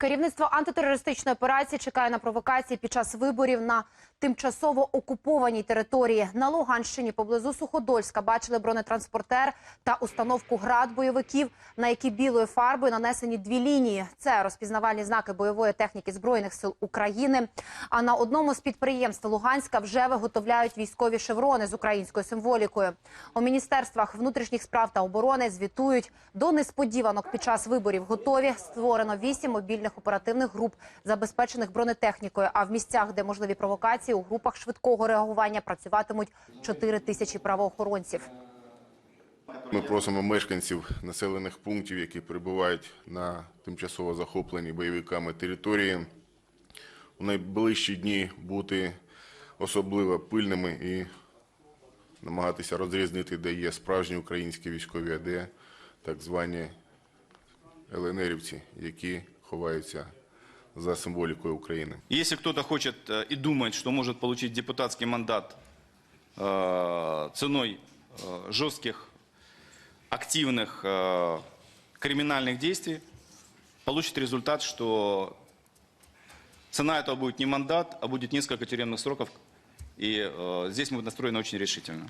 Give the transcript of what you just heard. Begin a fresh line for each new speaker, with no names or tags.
Керівництво антитерористичної операції чекає на провокації під час виборів на тимчасово окупованій території. На Луганщині поблизу Суходольська бачили бронетранспортер та установку град бойовиків, на які білою фарбою нанесені дві лінії. Це розпізнавальні знаки бойової техніки збройних сил України. А на одному з підприємств Луганська вже виготовляють військові шеврони з українською символікою. У міністерствах внутрішніх справ та оборони звітують до несподіванок під час виборів. Готові створено вісім мобільних оперативних груп, забезпечених бронетехнікою. А в місцях, де можливі провокації, у групах швидкого реагування працюватимуть 4 тисячі правоохоронців.
Ми просимо мешканців населених пунктів, які перебувають на тимчасово захопленій бойовиками території, у найближчі дні бути особливо пильними і намагатися розрізнити, де є справжні українські військові, а де так звані ЛНРівці, які ховаються за символікою України.
Если кто-то хочет э, и думает, что может получить депутатский мандат э, ценой э, жестких, активных криминальных действий, получит результат, что цена этого будет не мандат, а будет несколько тюремных сроков. И здесь мы настроены очень решительно.